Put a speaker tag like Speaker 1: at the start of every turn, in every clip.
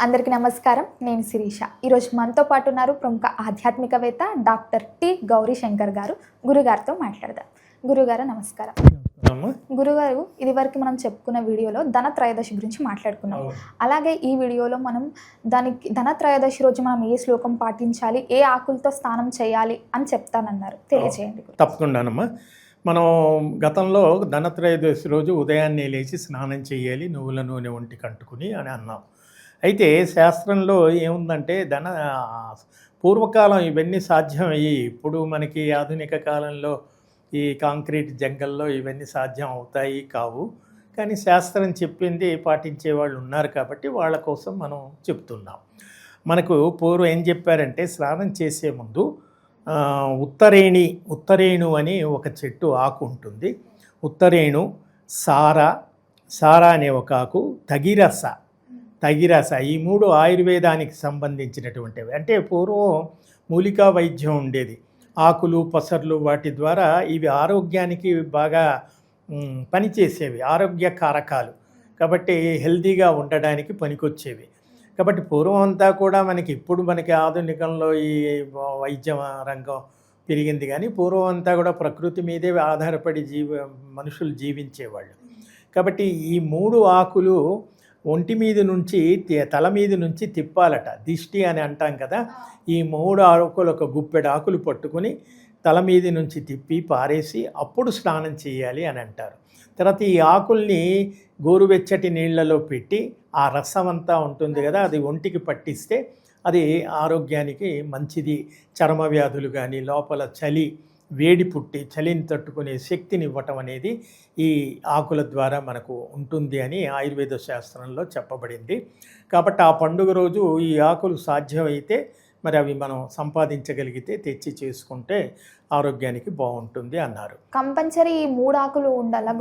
Speaker 1: అందరికీ నమస్కారం. నేను శిరీష. ఈరోజు మనతో పాటు ఉన్నారు ప్రముఖ ఆధ్యాత్మికవేత్త డాక్టర్ టి గౌరీ శంకర్ గారు. గురుగారితో మాట్లాడదాం. గురుగారు నమస్కారం. గురుగారు ఇది వరకు మనం చెప్పుకున్న వీడియోలో ధన త్రయోదశి గురించి మాట్లాడుకున్నాం. అలాగే ఈ వీడియోలో మనం దానికి ధన త్రయోదశి రోజు మనం ఏ శ్లోకం పాటించాలి ఏ ఆకులతో స్నానం చేయాలి అని చెప్తానన్నారు. తెలియజేయండి.
Speaker 2: తప్పకుండానమ్మా. మనం గతంలో ధనత్రయోదశి రోజు ఉదయాన్నే లేచి స్నానం చేయాలి నువ్వుల నూనె ఒంటికి అంటుకుని అని అన్నాం. అయితే శాస్త్రంలో ఏముందంటే ధన పూర్వకాలం ఇవన్నీ సాధ్యమయ్యి ఇప్పుడు మనకి ఆధునిక కాలంలో ఈ కాంక్రీట్ జంగల్లో ఇవన్నీ సాధ్యం అవుతాయి కావు. కానీ శాస్త్రం చెప్పింది పాటించే వాళ్ళు ఉన్నారు కాబట్టి వాళ్ళ కోసం మనం చెప్తున్నాం. మనకు పూర్వం ఏం చెప్పారంటే స్నానం చేసే ముందు ఉత్తరేణి ఉత్తరేణు అని ఒక చెట్టు ఆకు ఉంటుంది. ఉత్తరేణు సారా సారా అనే ఒక ఆకు తగిరస తగిరస. ఈ మూడు ఆయుర్వేదానికి సంబంధించినటువంటివి అంటే పూర్వం మూలికా వైద్యం ఉండేది. ఆకులు పసర్లు వాటి ద్వారా ఇవి ఆరోగ్యానికి బాగా పనిచేసేవి. ఆరోగ్య కారకాలు కాబట్టి హెల్తీగా ఉండడానికి పనికొచ్చేవి. కాబట్టి పూర్వం అంతా కూడా మనకి ఇప్పుడు మనకి ఆధునికంలో ఈ వైద్య రంగం పెరిగింది కానీ పూర్వం అంతా కూడా ప్రకృతి మీదే ఆధారపడి జీవ మనుషులు జీవించేవాళ్ళు. కాబట్టి ఈ మూడు ఆకులు ఒంటి మీద నుంచి తల మీద నుంచి తిప్పాలట. దిష్టి అని అంటాం కదా ఈ మూడు ఆకులు ఒక గుప్పెడు ఆకులు పట్టుకుని తల మీద నుంచి తిప్పి పారేసి అప్పుడు స్నానం చేయాలి అని అంటారు. తర్వాత ఈ ఆకుల్ని గోరువెచ్చటి నీళ్ళలో పెట్టి ఆ రసం అంతా ఉంటుంది కదా అది ఒంటికి పట్టిస్తే అది ఆరోగ్యానికి మంచిది. చర్మ వ్యాధులు కానీ లోపల చలి వేడి పుట్టి చలిని తట్టుకునే శక్తిని ఇవ్వటం అనేది ఈ ఆకుల ద్వారా మనకు ఉంటుంది అని ఆయుర్వేద శాస్త్రంలో చెప్పబడింది. కాబట్టి ఆ పండుగ రోజు ఈ ఆకులు సాధ్యమైతే మరి అవి మనం సంపాదించగలిగితే తెచ్చి చేసుకుంటే ఆరోగ్యానికి బాగుంటుంది అన్నారు.
Speaker 1: కంపల్సరీ ఈ మూడు ఆకులు ఉండాలా?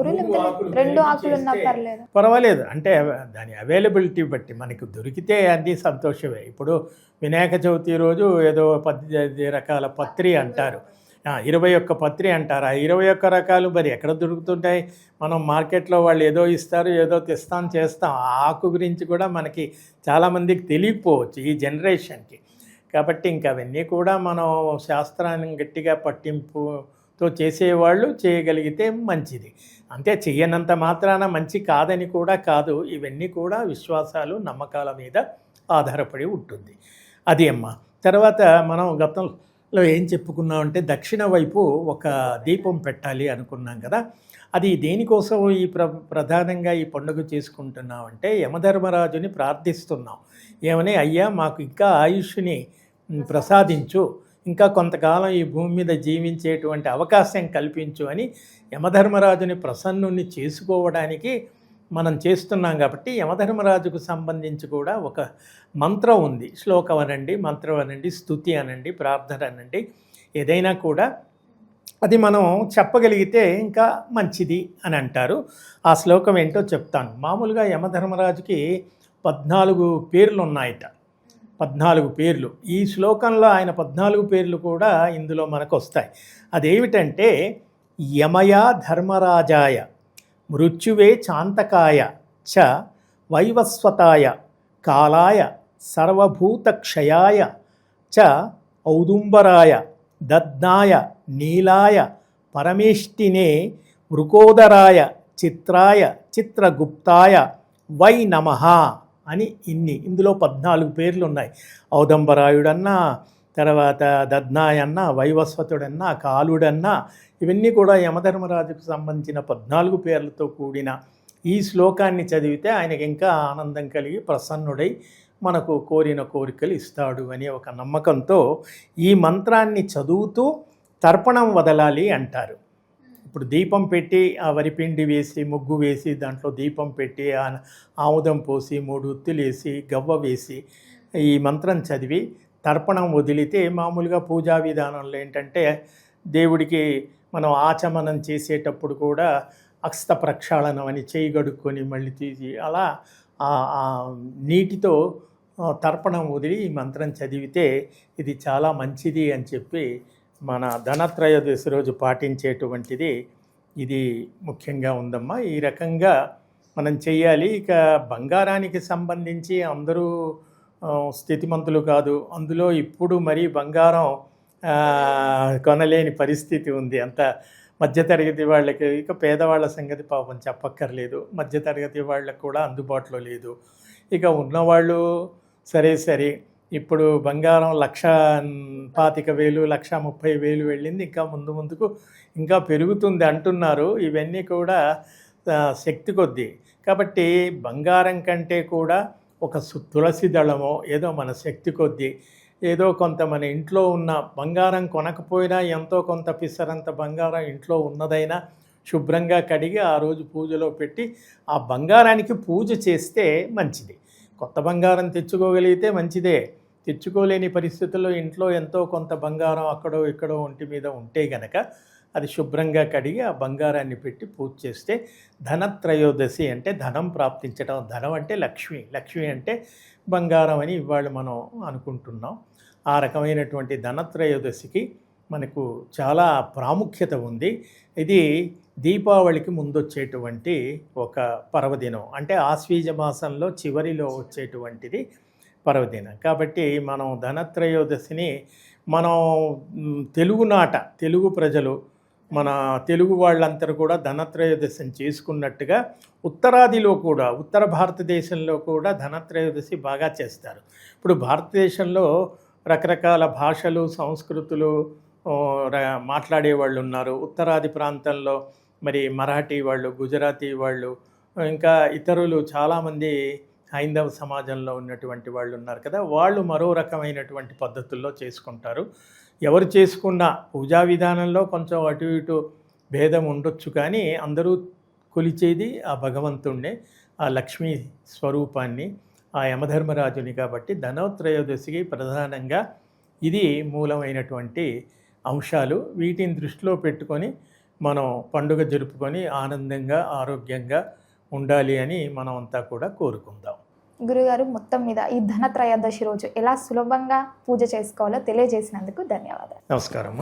Speaker 1: రెండు ఆకులు పర్లేదు.
Speaker 2: పర్వాలేదు. అంటే దాని అవైలబిలిటీ బట్టి మనకు దొరికితే అన్నీ సంతోషమే. ఇప్పుడు వినాయక చవితి రోజు ఏదో పద్దెనిమిది రకాల పత్రి అంటారు. ఇరవై ఒక్క పత్రి అంటారు. ఆ ఇరవై ఒక్క రకాలు మరి ఎక్కడ దొరుకుతుంటాయి? మనం మార్కెట్లో వాళ్ళు ఏదో ఇస్తారు ఏదో తెస్తాం చేస్తాం. ఆ ఆకు గురించి కూడా మనకి చాలామందికి తెలియకపోవచ్చు ఈ జనరేషన్కి. కాబట్టి ఇంకా అవన్నీ కూడా మనం శాస్త్రాన్ని గట్టిగా పట్టింపుతో చేసేవాళ్ళు చేయగలిగితే మంచిది. అంతే చెయ్యనంత మాత్రాన మంచి కాదని కూడా కాదు. ఇవన్నీ కూడా విశ్వాసాలు నమ్మకాల మీద ఆధారపడి ఉంటుంది. అది అమ్మ. తర్వాత మనం గతంలో లో ఏం చెప్పుకున్నాం అంటే దక్షిణ వైపు ఒక దీపం పెట్టాలి అనుకున్నాం కదా. అది దేనికోసం ఈ ప్ర ప్రధానంగా ఈ పండుగ చేసుకుంటున్నామంటే యమధర్మరాజుని ప్రార్థిస్తున్నాం. ఏమని అయ్యా మాకు ఇంకా ఆయుష్ని ప్రసాదించు ఇంకా కొంతకాలం ఈ భూమి మీద జీవించేటువంటి అవకాశం కల్పించు అని యమధర్మరాజుని ప్రసన్నుని చేసుకోవడానికి మనం చేస్తున్నాం కాబట్టి యమధర్మరాజుకు సంబంధించి కూడా ఒక మంత్రం ఉంది. శ్లోకం అనండి మంత్రం అనండి స్థుతి అనండి ప్రార్థన అనండి. ఏదైనా కూడా అది మనం చెప్పగలిగితే ఇంకా మంచిది అని అంటారు. ఆ శ్లోకం ఏంటో చెప్తాను. మామూలుగా యమధర్మరాజుకి పద్నాలుగు పేర్లు ఉన్నాయట. పద్నాలుగు పేర్లు. ఈ శ్లోకంలో ఆయన పద్నాలుగు పేర్లు కూడా ఇందులో మనకు వస్తాయి. అదేమిటంటే యమయ ధర్మరాజాయ మృత్యువే చాంతకాయ చ వైవస్వతాయ కాలాయ సర్వభూతక్షయాయ చ ఔదుంబరాయ దద్నాయ నీలాయ పరమేష్టినే మృకోదరాయ చిత్రాయ చిత్రగుప్తాయ వై నమ అని ఇన్ని. ఇందులో పద్నాలుగు పేర్లు ఉన్నాయి ఔదంబరాయుడన్నా తర్వాత దద్నాయన్న వైవస్వతుడన్నా కాలుడన్నా ఇవన్నీ కూడా యమధర్మరాజుకు సంబంధించిన పద్నాలుగు పేర్లతో కూడిన ఈ శ్లోకాన్ని చదివితే ఆయనకి ఇంకా ఆనందం కలిగి ప్రసన్నుడై మనకు కోరిన కోరికలు ఇస్తాడు అనే ఒక నమ్మకంతో ఈ మంత్రాన్ని చదువుతూ తర్పణం వదలాలి అంటారు. ఇప్పుడు దీపం పెట్టి ఆ వరిపిండి వేసి ముగ్గు వేసి దాంట్లో దీపం పెట్టి ఆ ఆముదం పోసి మూడు ఉత్తులు వేసి గవ్వ వేసి ఈ మంత్రం చదివి తర్పణం వదిలితే మామూలుగా పూజా విధానంలో ఏంటంటే దేవుడికి మనం ఆచమనం చేసేటప్పుడు కూడా అక్స్త ప్రక్షాళనం అని చేయగడుక్కొని మళ్ళీ తీసి అలా ఆ- నీటితో తర్పణం వదిలి ఈ మంత్రం చదివితే ఇది చాలా మంచిది అని చెప్పి మన ధనత్రయోదశి రోజు పాటించేటువంటిది ఇది ముఖ్యంగా ఉందమ్మా. ఈ రకంగా మనం చేయాలి. ఇక బంగారానికి సంబంధించి అందరూ స్థితిమంతులు కాదు. అందులో ఇప్పుడు మరీ బంగారం కొనలేని పరిస్థితి ఉంది. అంత మధ్యతరగతి వాళ్ళకి ఇక పేదవాళ్ళ సంగతి పాపం చెప్పక్కర్లేదు. మధ్యతరగతి వాళ్ళకు కూడా అందుబాటులో లేదు. ఇక ఉన్నవాళ్ళు సరే సరే. ఇప్పుడు బంగారం లక్ష పాతిక వేలు లక్ష ముప్పై వేలు వెళ్ళింది. ఇంకా ముందు ముందుకు ఇంకా పెరుగుతుంది అంటున్నారు. ఇవన్నీ కూడా శక్తి కొద్దీ. కాబట్టి బంగారం కంటే కూడా ఒక తులసి దళమో ఏదో మన శక్తి కొద్దీ ఏదో కొంత మన ఇంట్లో ఉన్న బంగారం కొనకపోయినా ఎంతో కొంత పిసరంత బంగారం ఇంట్లో ఉన్నదైనా శుభ్రంగా కడిగి ఆ రోజు పూజలో పెట్టి ఆ బంగారానికి పూజ చేస్తే మంచిది. కొత్త బంగారం తెచ్చుకోగలిగితే మంచిదే. తెచ్చుకోలేని పరిస్థితుల్లో ఇంట్లో ఎంతో కొంత బంగారం అక్కడో ఇక్కడో ఒంటి మీద ఉంటే గనక అది శుభ్రంగా కడిగి ఆ బంగారాన్ని పెట్టి పూజ చేస్తే ధనత్రయోదశి అంటే ధనం ప్రాప్తించడం ధనం అంటే లక్ష్మి. లక్ష్మి అంటే బంగారం అని ఇవాళ మనం అనుకుంటున్నాం. ఆ రకమైనటువంటి ధనత్రయోదశికి మనకు చాలా ప్రాముఖ్యత ఉంది. ఇది దీపావళికి ముందొచ్చేటువంటి ఒక పర్వదినం. అంటే ఆశ్వీజ మాసంలో చివరిలో వచ్చేటువంటిది పర్వదినం. కాబట్టి మనం ధనత్రయోదశిని మనం తెలుగునాట తెలుగు ప్రజలు మన తెలుగు వాళ్ళందరూ కూడా ధనత్రయోదశిని చేసుకున్నట్టుగా ఉత్తరాదిలో కూడా ఉత్తర భారతదేశంలో కూడా ధనత్రయోదశి బాగా చేస్తారు. ఇప్పుడు భారతదేశంలో రకరకాల భాషలు సంస్కృతులు మాట్లాడే వాళ్ళు ఉన్నారు. ఉత్తరాది ప్రాంతంలో మరి మరాఠీ వాళ్ళు గుజరాతీ వాళ్ళు ఇంకా ఇతరులు చాలామంది హైందవ సమాజంలో ఉన్నటువంటి వాళ్ళు ఉన్నారు కదా వాళ్ళు మరో రకమైనటువంటి పద్ధతుల్లో చేసుకుంటారు. ఎవరు చేసుకున్నా పూజా విధానంలో కొంచెం అటు ఇటు భేదం ఉండొచ్చు కానీ అందరూ కొలిచేది ఆ భగవంతుణ్ణే ఆ లక్ష్మీ స్వరూపాన్ని ఆ యమధర్మరాజుని కాబట్టి ధనోత్రయోదశికి ప్రధానంగా ఇది మూలమైనటువంటి అంశాలు. వీటిని దృష్టిలో పెట్టుకొని మనం పండుగ జరుపుకొని ఆనందంగా ఆరోగ్యంగా ఉండాలి అని మనం అంతా కూడా కోరుకుందాం.
Speaker 1: గురుగారు మొత్తం మీద ఈ ధనత్రయోదశి రోజు ఎలా సులభంగా పూజ చేసుకోవాలో తెలియజేసినందుకు ధన్యవాదాలు.
Speaker 2: నమస్కారం